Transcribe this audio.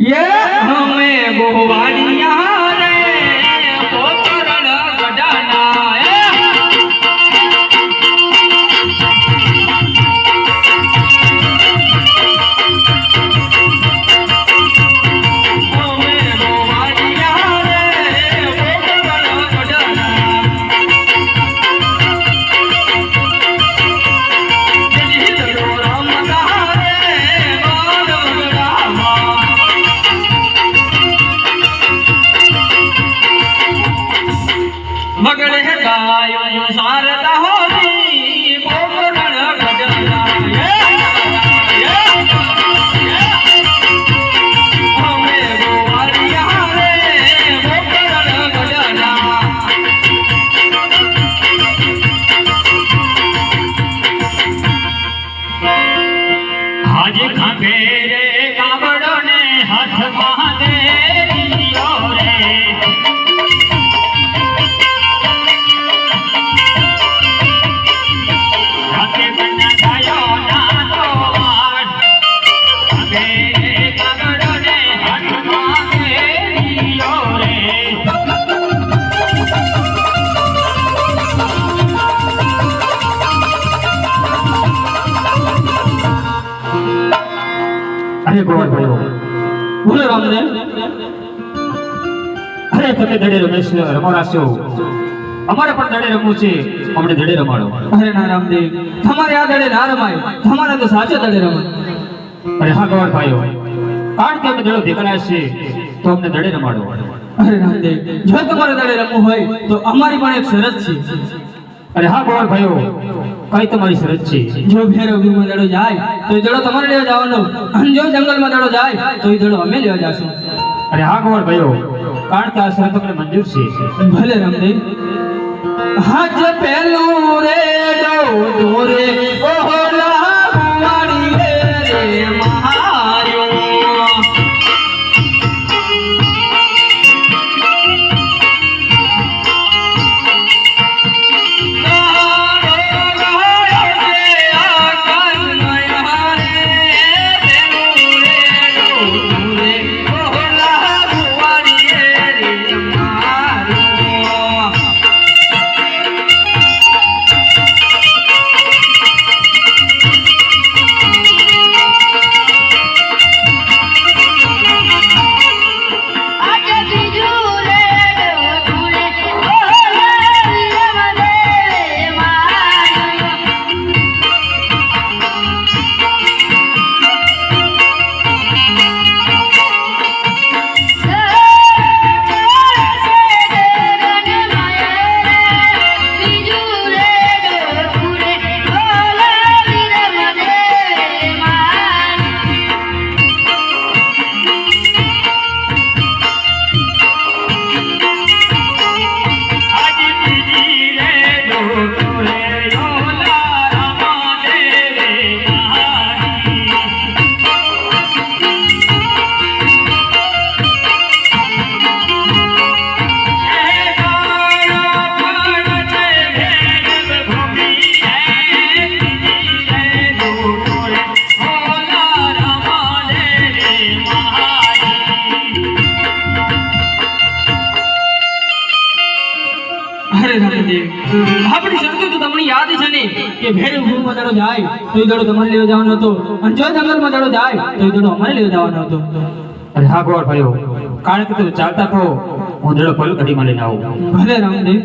ये हमें गोवालिया આજે ખંભે અરે ગોળ ભાઈઓ બોલો રામદેવ અરે તમે દડે રમેશ રમાડાશો. અમારે પણ દડે રમવું છે. અમને દડે રમાડો. અરે ના રામદેવ. તમારે આ દડે ના રમાય. તમારે તો સાચો દડે રમાય. અરે હા ગોળ ભાઈઓ. કારણ કે અમે દડો ભેગા છે તો અમને દડે રમાડો. અરે રામદેવ. જો તમારે દડે રમવું હોય તો અમારી પણ એક શરત છે. અરે હા ગોળ ભાઈઓ. કઈ તમારી શરત છે? જો ભેરો ભીમો દડો જાય, તો એ દડો તમારે લેવા જવાનો. અને જો જંગલમાં દડો જાય, તો એ દડો અમે લેવા જશું. અરે હા ગોળ ભાઈઓ. કારણ કે આ શરત અમને મંજૂર છે. ભલે રામદેવ. હાથ પહેલું રે દોરે તમને યાદ છે ને, કે ભેર ગુરુમાં દાડો જાય, તો એ લેવા જવાનો હતો. અને જો દાડો જાય, તો અમારે લેવા જવાનો હતો. અરે કારણ કે તું ચાલતા કહો, હું દાડો પલ ઘડીમાં લઈને આવું. ભલે રામદેવ.